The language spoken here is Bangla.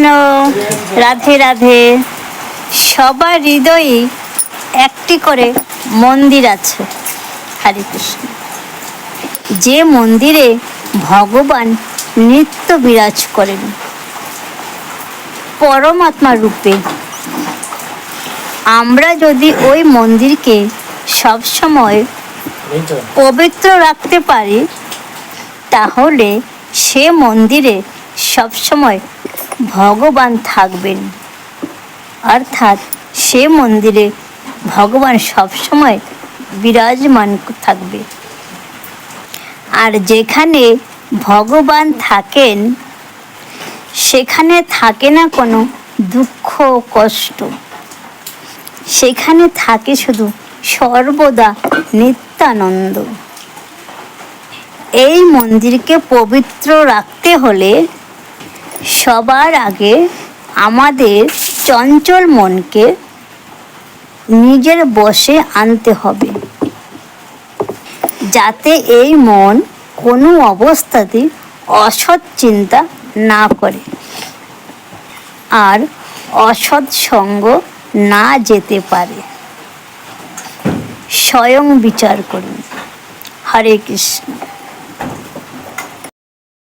কৃষ্ণ, রাধে রাধে। সবার হৃদয়ে একটি করে মন্দির আছে, হরে কৃষ্ণ। যে মন্দিরে ভগবান নিত্য বিরাজ করেন, পরমাত্মা রূপে। আমরা যদি ওই মন্দিরকে সবসময় পবিত্র রাখতে পারি, তাহলে সে মন্দিরে সবসময় ভগবান থাকবেন। অর্থাৎ সে মন্দিরে ভগবান সবসময় বিরাজমান থাকবে। আর যেখানে ভগবান থাকেন, সেখানে থাকে না কোনো দুঃখ, কষ্ট। সেখানে থাকে শুধু সর্বদা নিত্যানন্দ। এই মন্দিরকে পবিত্র রাখতে হলে সবার আগে আমাদের চঞ্চল মনকে নিজের বসে আনতে হবে। যাতে এই মন কোনো অবস্থাতেই অসৎ চিন্তা না করে আর অসৎ সঙ্গ না যেতে পারে। স্বয়ং বিচার করুন। হরে কৃষ্ণ।